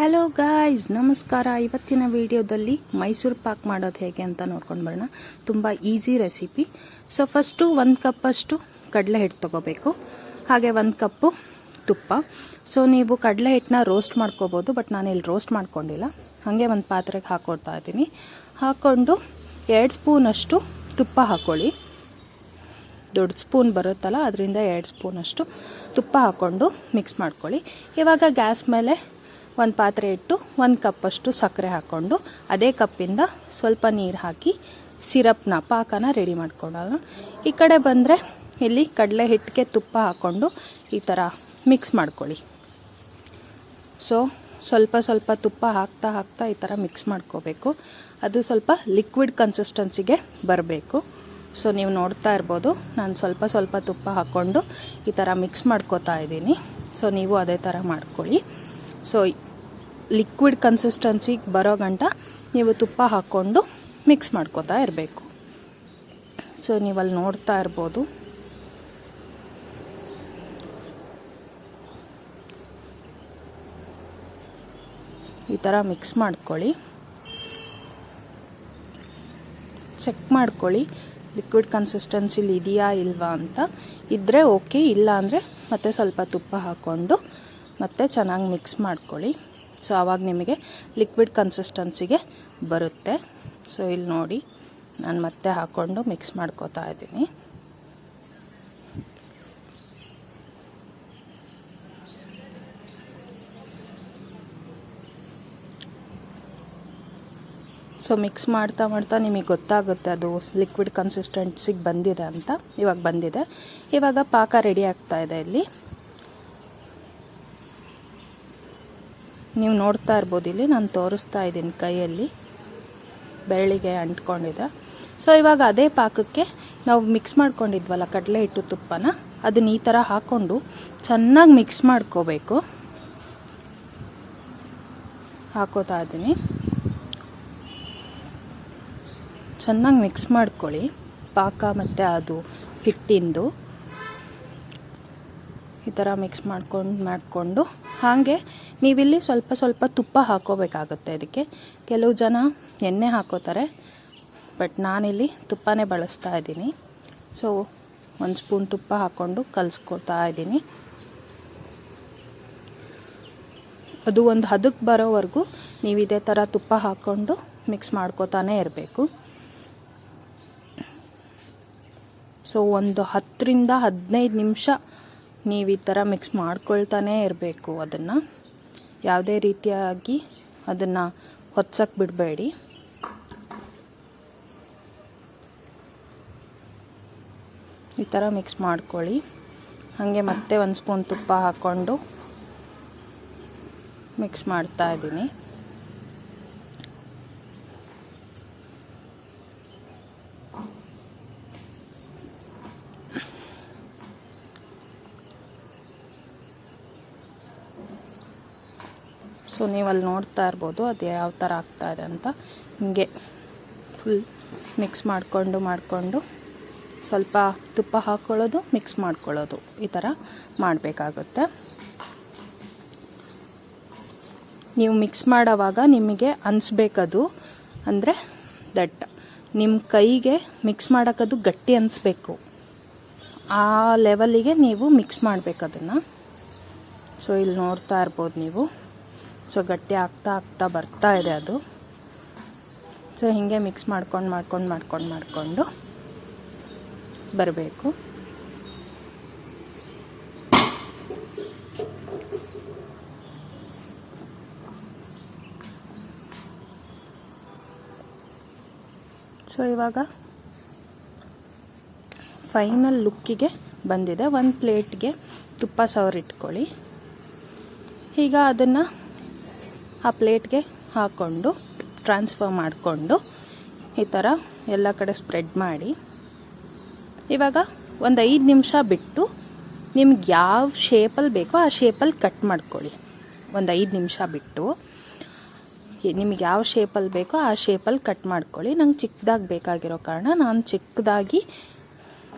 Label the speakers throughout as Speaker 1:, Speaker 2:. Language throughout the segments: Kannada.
Speaker 1: ಹಲೋ ಗಾಯ್ಸ್ ನಮಸ್ಕಾರ. ಇವತ್ತಿನ ವಿಡಿಯೋದಲ್ಲಿ ಮೈಸೂರು ಪಾಕ್ ಮಾಡೋದು ಹೇಗೆ ಅಂತ ನೋಡ್ಕೊಂಡು ಬರೋಣ. ತುಂಬ ಈಸಿ ರೆಸಿಪಿ ಸೊ ಫಸ್ಟು ಒಂದು ಕಪ್ಪಷ್ಟು ಕಡಲೆ ಹಿಟ್ಟು ತೊಗೋಬೇಕು. ಹಾಗೆ ಒಂದು ಕಪ್ಪು ತುಪ್ಪ. ಸೊ ನೀವು ಕಡಲೆ ಹಿಟ್ಟನ್ನ ರೋಸ್ಟ್ ಮಾಡ್ಕೋಬೋದು ಬಟ್ ನಾನು ಇಲ್ಲಿ ರೋಸ್ಟ್ ಮಾಡ್ಕೊಂಡಿಲ್ಲ. ಹಾಗೆ ಒಂದು ಪಾತ್ರೆಗೆ ಹಾಕೊಳ್ತಾ ಇದ್ದೀನಿ. ಹಾಕ್ಕೊಂಡು ಎರಡು ಸ್ಪೂನಷ್ಟು ತುಪ್ಪ ಹಾಕ್ಕೊಳ್ಳಿ ದೊಡ್ಡ ಸ್ಪೂನ್ ಬರುತ್ತಲ್ಲ, ಅದರಿಂದ ಎರಡು ಸ್ಪೂನಷ್ಟು ತುಪ್ಪ ಹಾಕ್ಕೊಂಡು ಮಿಕ್ಸ್ ಮಾಡ್ಕೊಳ್ಳಿ. ಇವಾಗ ಗ್ಯಾಸ್ ಮೇಲೆ ಒಂದು ಪಾತ್ರೆ ಇಟ್ಟು ಒಂದು ಕಪ್ಪಷ್ಟು ಸಕ್ಕರೆ ಹಾಕ್ಕೊಂಡು ಅದೇ ಕಪ್ಪಿಂದ ಸ್ವಲ್ಪ ನೀರು ಹಾಕಿ ಸಿರಪ್ನ ಪಾಕನ ರೆಡಿ ಮಾಡ್ಕೊಳ್ಳೋಣ. ಈ ಕಡೆ ಬಂದರೆ ಇಲ್ಲಿ ಕಡಲೆ ಹಿಟ್ಟಿಗೆ ತುಪ್ಪ ಹಾಕ್ಕೊಂಡು ಈ ಥರ ಮಿಕ್ಸ್ ಮಾಡ್ಕೊಳ್ಳಿ. ಸೊ ಸ್ವಲ್ಪ ಸ್ವಲ್ಪ ತುಪ್ಪ ಹಾಕ್ತಾ ಹಾಕ್ತಾ ಈ ಥರ ಮಿಕ್ಸ್ ಮಾಡ್ಕೋಬೇಕು. ಅದು ಸ್ವಲ್ಪ ಲಿಕ್ವಿಡ್ ಕನ್ಸಿಸ್ಟೆನ್ಸಿಗೆ ಬರಬೇಕು. ಸೊ ನೀವು ನೋಡ್ತಾ ಇರ್ಬೋದು, ನಾನು ಸ್ವಲ್ಪ ಸ್ವಲ್ಪ ತುಪ್ಪ ಹಾಕ್ಕೊಂಡು ಈ ಥರ ಮಿಕ್ಸ್ ಮಾಡ್ಕೋತಾ ಇದ್ದೀನಿ. ಸೊ ನೀವು ಅದೇ ಥರ ಮಾಡ್ಕೊಳ್ಳಿ. ಸೊ ಲಿಕ್ವಿಡ್ ಕನ್ಸಿಸ್ಟೆನ್ಸಿಗೆ ಬರೋ ಗಂಟ ನೀವು ತುಪ್ಪ ಹಾಕ್ಕೊಂಡು ಮಿಕ್ಸ್ ಮಾಡ್ಕೋತಾ ಇರಬೇಕು. ಸೊ ನೀವಲ್ಲಿ ನೋಡ್ತಾ ಇರ್ಬೋದು. ಈ ಥರ ಮಿಕ್ಸ್ ಮಾಡ್ಕೊಳ್ಳಿ. ಚೆಕ್ ಮಾಡ್ಕೊಳ್ಳಿ ಲಿಕ್ವಿಡ್ ಕನ್ಸಿಸ್ಟೆನ್ಸಿಲಿ ಇದೆಯಾ ಇಲ್ವಾ ಅಂತ. ಇದ್ದರೆ ಓಕೆ ಇಲ್ಲ ಅಂದರೆ ಮತ್ತೆ ಸ್ವಲ್ಪ ತುಪ್ಪ ಹಾಕ್ಕೊಂಡು ಮತ್ತೆ ಚೆನ್ನಾಗಿ ಮಿಕ್ಸ್ ಮಾಡ್ಕೊಳ್ಳಿ. ಸೊ ಆವಾಗ ನಿಮಗೆ ಲಿಕ್ವಿಡ್ ಕನ್ಸಿಸ್ಟೆನ್ಸಿಗೆ ಬರುತ್ತೆ. ಸೊ ಇಲ್ಲಿ ನೋಡಿ, ನಾನು ಮತ್ತೆ ಹಾಕ್ಕೊಂಡು ಮಿಕ್ಸ್ ಮಾಡ್ಕೋತಾ ಇದ್ದೀನಿ. ಸೊ ಮಿಕ್ಸ್ ಮಾಡ್ತಾ ಮಾಡ್ತಾ ನಿಮಗೆ ಗೊತ್ತಾಗುತ್ತೆ ಅದು ಲಿಕ್ವಿಡ್ ಕನ್ಸಿಸ್ಟೆನ್ಸಿಗೆ ಬಂದಿದೆ ಅಂತ. ಇವಾಗ ಬಂದಿದೆ. ಇವಾಗ ಪಾಕ ರೆಡಿ ಆಗ್ತಾ ಇದೆ ಇಲ್ಲಿ. ನೀವು ನೋಡ್ತಾ ಇರ್ಬೋದು, ಇಲ್ಲಿ ನಾನು ತೋರಿಸ್ತಾ ಇದ್ದೀನಿ ಕೈಯಲ್ಲಿ. ಬೆಳ್ಳಿಗೆ ಅಂಟ್ಕೊಂಡಿದೆ. ಸೊ ಇವಾಗ ಅದೇ ಪಾಕಕ್ಕೆ ನಾವು ಮಿಕ್ಸ್ ಮಾಡ್ಕೊಂಡಿದ್ವಲ್ಲ, ಕಡಲೆ ಹಿಟ್ಟು ತುಪ್ಪನ, ಅದನ್ನ ಈ ಥರ ಹಾಕ್ಕೊಂಡು ಚೆನ್ನಾಗಿ ಮಿಕ್ಸ್ ಮಾಡ್ಕೋಬೇಕು. ಹಾಕೋತಾ ಇದ್ದೀನಿ. ಚೆನ್ನಾಗಿ ಮಿಕ್ಸ್ ಮಾಡ್ಕೊಳ್ಳಿ. ಪಾಕ ಮತ್ತು ಅದು ಹಿಟ್ಟಿಂದು. ಈ ಥರ ಮಿಕ್ಸ್ ಮಾಡ್ಕೊಂಡು, ಮಾಡಿಕೊಂಡು ಹಾಗೆ ನೀವಿಲ್ಲಿ ಸ್ವಲ್ಪ ಸ್ವಲ್ಪ ತುಪ್ಪ ಹಾಕೋಬೇಕಾಗುತ್ತೆ ಇದಕ್ಕೆ. ಕೆಲವು ಜನ ಎಣ್ಣೆ ಹಾಕೋತಾರೆ ಬಟ್ ನಾನಿಲ್ಲಿ ತುಪ್ಪನೇ ಬಳಸ್ತಾ ಇದ್ದೀನಿ. ಸೊ ಒಂದು ಸ್ಪೂನ್ ತುಪ್ಪ ಹಾಕ್ಕೊಂಡು ಕಲಿಸ್ಕೊಳ್ತಾ ಇದ್ದೀನಿ. ಅದು ಒಂದು ಹದಕ್ಕೆ ಬರೋವರೆಗೂ ನೀವು ಇದೇ ಥರ ತುಪ್ಪ ಹಾಕ್ಕೊಂಡು ಮಿಕ್ಸ್ ಮಾಡ್ಕೋತಾನೆ ಇರಬೇಕು. ಸೊ ಒಂದು ಹತ್ತರಿಂದ ಹದಿನೈದು ನಿಮಿಷ ನೀವು ಈ ಥರ ಮಿಕ್ಸ್ ಮಾಡ್ಕೊಳ್ತಾನೇ ಇರಬೇಕು ಅದನ್ನು. ಯಾವುದೇ ರೀತಿಯಾಗಿ ಅದನ್ನು ಹೊತ್ಸಕ್ಕೆ ಬಿಡಬೇಡಿ. ಈ ಥರ ಮಿಕ್ಸ್ ಮಾಡ್ಕೊಳ್ಳಿ. ಹಾಗೆ ಮತ್ತೆ ಒಂದು ಸ್ಪೂನ್ ತುಪ್ಪ ಹಾಕ್ಕೊಂಡು ಮಿಕ್ಸ್ ಮಾಡ್ತಾ ಇದ್ದೀನಿ. ಸೊ ನೀವು ಅಲ್ಲಿ ನೋಡ್ತಾ ಇರ್ಬೋದು ಅದು ಯಾವ ಥರ ಆಗ್ತಾ ಇದೆ ಅಂತ. ಹಿಂಗೆ ಫುಲ್ ಮಿಕ್ಸ್ ಮಾಡಿಕೊಂಡು ಮಾಡಿಕೊಂಡು ಸ್ವಲ್ಪ ತುಪ್ಪ ಹಾಕ್ಕೊಳ್ಳೋದು ಮಿಕ್ಸ್ ಮಾಡ್ಕೊಳ್ಳೋದು ಈ ಥರ ಮಾಡಬೇಕಾಗುತ್ತೆ. ನೀವು ಮಿಕ್ಸ್ ಮಾಡೋವಾಗ ನಿಮಗೆ ಅನಿಸ್ಬೇಕದು ಅಂದರೆ ದಟ್ ನಿಮ್ಮ ಕೈಗೆ ಮಿಕ್ಸ್ ಮಾಡೋಕ್ಕದು ಗಟ್ಟಿ ಅನಿಸ್ಬೇಕು. ಆ ಲೆವೆಲಿಗೆ ನೀವು ಮಿಕ್ಸ್ ಮಾಡಬೇಕು ಅದನ್ನು ಸೊ ಇಲ್ಲಿ ನೋಡ್ತಾ ಇರ್ಬೋದು ನೀವು. ಸೊ ಗಟ್ಟಿ ಆಗ್ತಾ ಆಗ್ತಾ ಬರ್ತಾ ಇದೆ ಅದು. ಸೊ ಹೀಗೆ ಮಿಕ್ಸ್ ಮಾಡ್ಕೊಂಡು ಮಾಡ್ಕೊಂಡು ಮಾಡ್ಕೊಂಡು ಮಾಡಿಕೊಂಡು ಬರಬೇಕು. ಸೊ ಇವಾಗ ಫೈನಲ್ ಲುಕ್ಕಿಗೆ ಬಂದಿದೆ. ಒಂದು ಪ್ಲೇಟ್ಗೆ ತುಪ್ಪ ಸವರಿಟ್ಕೊಳ್ಳಿ ಈಗ ಅದನ್ನು ಆ ಪ್ಲೇಟ್ಗೆ ಹಾಕ್ಕೊಂಡು ಟ್ರಾನ್ಸ್ಫರ್ ಮಾಡಿಕೊಂಡು ಈ ಥರ ಎಲ್ಲ ಕಡೆ ಸ್ಪ್ರೆಡ್ ಮಾಡಿ. ಇವಾಗ ಒಂದು ಐದು ನಿಮಿಷ ಬಿಟ್ಟು ನಿಮ್ಗೆ ಯಾವ ಶೇಪಲ್ಲಿ ಬೇಕೋ ಆ ಶೇಪಲ್ಲಿ ಕಟ್ ಮಾಡ್ಕೊಳ್ಳಿ. ಒಂದು ಐದು ನಿಮಿಷ ಬಿಟ್ಟು ನಿಮ್ಗೆ ಯಾವ ಶೇಪಲ್ಲಿ ಬೇಕೋ ಆ ಶೇಪಲ್ಲಿ ಕಟ್ ಮಾಡ್ಕೊಳ್ಳಿ. ನಂಗೆ ಚಿಕ್ಕದಾಗಿ ಬೇಕಾಗಿರೋ ಕಾರಣ ನಾನು ಚಿಕ್ಕದಾಗಿ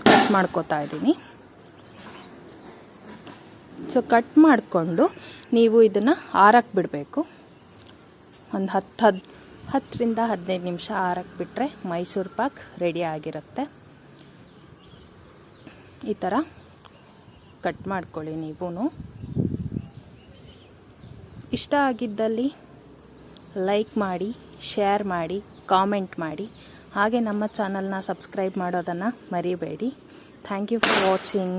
Speaker 1: ಕಟ್ ಮಾಡ್ಕೋತಾ ಇದ್ದೀನಿ. ಸೊ ಕಟ್ ಮಾಡಿಕೊಂಡು ನೀವು ಇದನ್ನು ಆರಕ್ಕೆ ಬಿಡಬೇಕು. ಒಂದು ಹತ್ತು ಹದ್ ಹತ್ತರಿಂದ ಹದಿನೈದು ನಿಮಿಷ ಆರಕ್ಕೆ ಬಿಟ್ಟರೆ ಮೈಸೂರು ಪಾಕ್ ರೆಡಿ ಆಗಿರುತ್ತೆ. ಈ ಥರ ಕಟ್ ಮಾಡ್ಕೊಳ್ಳಿ ನೀವೂ ಇಷ್ಟ ಆಗಿದ್ದಲ್ಲಿ ಲೈಕ್ ಮಾಡಿ ಶೇರ್ ಮಾಡಿ ಕಾಮೆಂಟ್ ಮಾಡಿ. ಹಾಗೆ ನಮ್ಮ ಚಾನಲ್ನ ಸಬ್ಸ್ಕ್ರೈಬ್ ಮಾಡೋದನ್ನು ಮರಿಬೇಡಿ. Thank you for watching